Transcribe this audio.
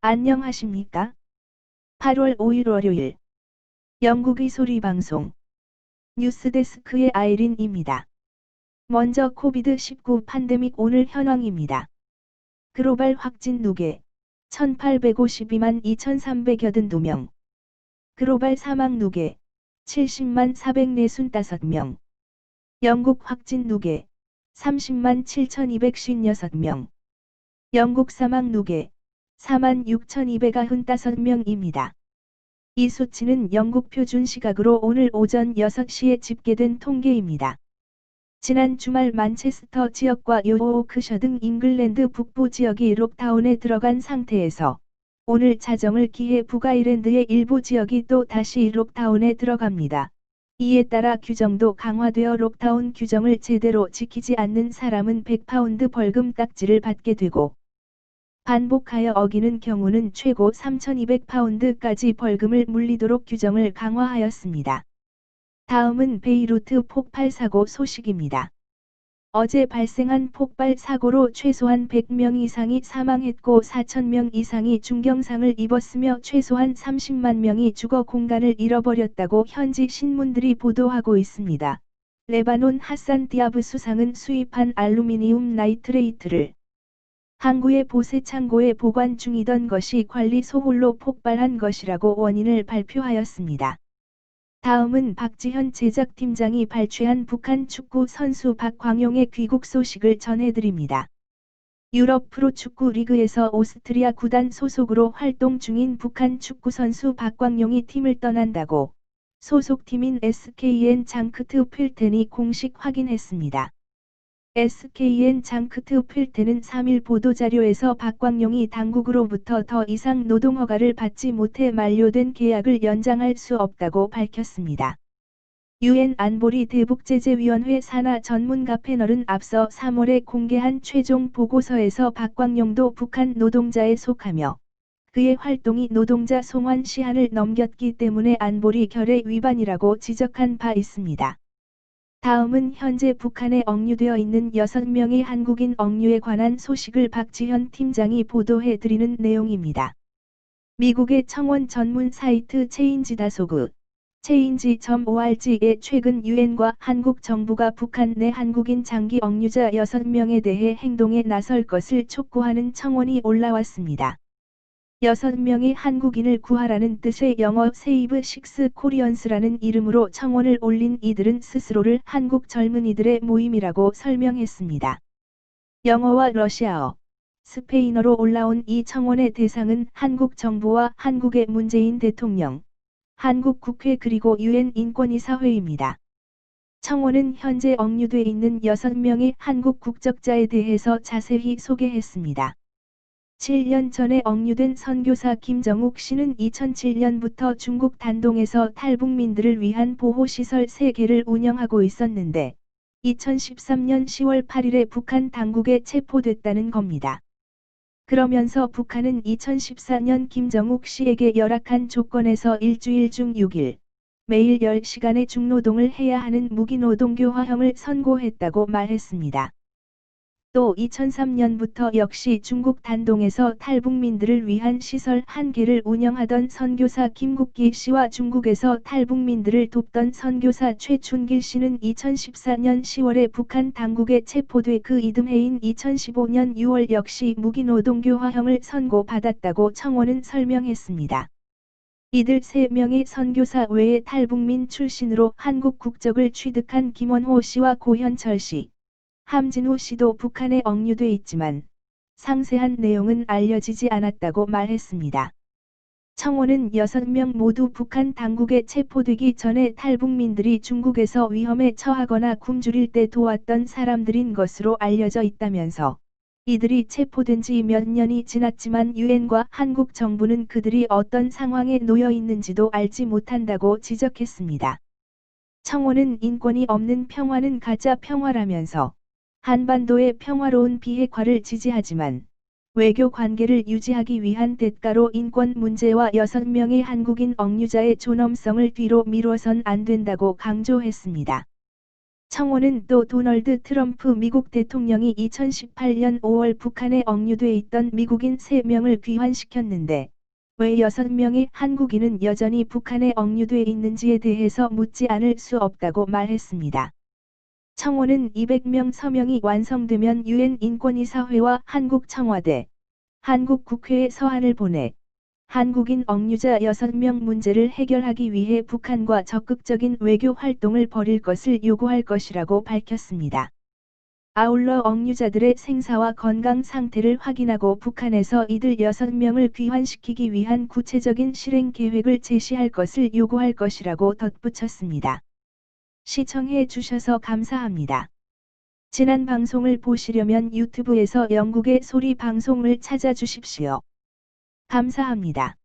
안녕하십니까? 8월 5일 월요일 영국의 소리 방송 뉴스데스크의 아이린입니다. 먼저 코비드-19 팬데믹 오늘 현황입니다. 글로벌 확진 누계 1852만 2382명 글로벌 사망 누계 70만 445명 영국 확진 누계 30만 7256명 영국 사망 누계 46,295명입니다. 이 수치는 영국 표준 시각으로 오늘 오전 6시에 집계된 통계입니다. 지난 주말 만체스터 지역과 요오크셔 등 잉글랜드 북부 지역이 록다운에 들어간 상태에서 오늘 자정을 기해 북아일랜드의 일부 지역이 또 다시 록다운에 들어갑니다. 이에 따라 규정도 강화되어 록다운 규정을 제대로 지키지 않는 사람은 100파운드 벌금 딱지를 받게 되고 반복하여 어기는 경우는 최고 3,200파운드까지 벌금을 물리도록 규정을 강화하였습니다. 다음은 베이루트 폭발 사고 소식입니다. 어제 발생한 폭발 사고로 최소한 100명 이상이 사망했고 4,000명 이상이 중경상을 입었으며 최소한 30만 명이 주거 공간을 잃어버렸다고 현지 신문들이 보도하고 있습니다. 레바논 하산 디아브 수상은 수입한 알루미늄 나이트레이트를 항구의 보세 창고에 보관 중이던 것이 관리 소홀로 폭발한 것이라고 원인을 발표하였습니다. 다음은 박지현 제작팀장이 발췌한 북한 축구 선수 박광용의 귀국 소식을 전해드립니다. 유럽 프로축구 리그에서 오스트리아 구단 소속으로 활동 중인 북한 축구 선수 박광용이 팀을 떠난다고 소속팀인 SKN 장크트 필텐이 공식 확인했습니다. SKN 장크트 필테는 3일 보도자료에서 박광용이 당국으로부터 더 이상 노동허가를 받지 못해 만료된 계약을 연장할 수 없다고 밝혔습니다. 유엔 안보리 대북제재위원회 산하 전문가 패널은 앞서 3월에 공개한 최종 보고서에서 박광용도 북한 노동자에 속하며 그의 활동이 노동자 송환 시한을 넘겼기 때문에 안보리 결의 위반이라고 지적한 바 있습니다. 다음은 현재 북한에 억류되어 있는 6명의 한국인 억류에 관한 소식을 박지현 팀장이 보도해 드리는 내용입니다. 미국의 청원 전문 사이트 체인지 다소그 체인지.org에 최근 유엔과 한국 정부가 북한 내 한국인 장기 억류자 6명에 대해 행동에 나설 것을 촉구하는 청원이 올라왔습니다. 여섯 명의 한국인을 구하라는 뜻의 영어 세이브 식스 코리언스라는 이름으로 청원을 올린 이들은 스스로를 한국 젊은이들의 모임이라고 설명했습니다. 영어와 러시아어, 스페인어로 올라온 이 청원의 대상은 한국 정부와 한국의 문재인 대통령, 한국 국회 그리고 유엔 인권이사회입니다. 청원은 현재 억류돼 있는 6명의 한국 국적자에 대해서 자세히 소개했습니다. 7년 전에 억류된 선교사 김정욱 씨는 2007년부터 중국 단동에서 탈북민들을 위한 보호시설 3개를 운영하고 있었는데 2013년 10월 8일에 북한 당국에 체포됐다는 겁니다. 그러면서 북한은 2014년 김정욱 씨에게 열악한 조건에서 일주일 중 6일, 매일 10시간의 중노동을 해야 하는 무기노동교화형을 선고했다고 말했습니다. 또 2003년부터 역시 중국 단동에서 탈북민들을 위한 시설 한 개를 운영하던 선교사 김국기 씨와 중국에서 탈북민들을 돕던 선교사 최춘길 씨는 2014년 10월에 북한 당국에 체포돼 그 이듬해인 2015년 6월 역시 무기노동교화형을 선고받았다고 청원은 설명했습니다. 이들 3명의 선교사 외에 탈북민 출신으로 한국 국적을 취득한 김원호 씨와 고현철 씨, 함진호 씨도 북한에 억류돼 있지만 상세한 내용은 알려지지 않았다고 말했습니다. 청원은 6명 모두 북한 당국에 체포되기 전에 탈북민들이 중국에서 위험에 처하거나 굶주릴 때 도왔던 사람들인 것으로 알려져 있다면서 이들이 체포된 지 몇 년이 지났지만 유엔과 한국 정부는 그들이 어떤 상황에 놓여 있는지도 알지 못한다고 지적했습니다. 청원은 인권이 없는 평화는 가짜 평화라면서 한반도의 평화로운 비핵화를 지지하지만 외교 관계를 유지하기 위한 대가로 인권 문제와 6명의 한국인 억류자의 존엄성을 뒤로 미뤄선 안 된다고 강조했습니다. 청원은 또 도널드 트럼프 미국 대통령이 2018년 5월 북한에 억류돼 있던 미국인 3명을 귀환시켰는데 왜 6명의 한국인은 여전히 북한에 억류돼 있는지에 대해서 묻지 않을 수 없다고 말했습니다. 청원은 200명 서명이 완성되면 유엔 인권이사회와 한국 청와대, 한국 국회에 서한을 보내 한국인 억류자 6명 문제를 해결하기 위해 북한과 적극적인 외교 활동을 벌일 것을 요구할 것이라고 밝혔습니다. 아울러 억류자들의 생사와 건강 상태를 확인하고 북한에서 이들 6명을 귀환시키기 위한 구체적인 실행 계획을 제시할 것을 요구할 것이라고 덧붙였습니다. 시청해 주셔서 감사합니다. 지난 방송을 보시려면 유튜브에서 영국의 소리 방송을 찾아주십시오. 감사합니다.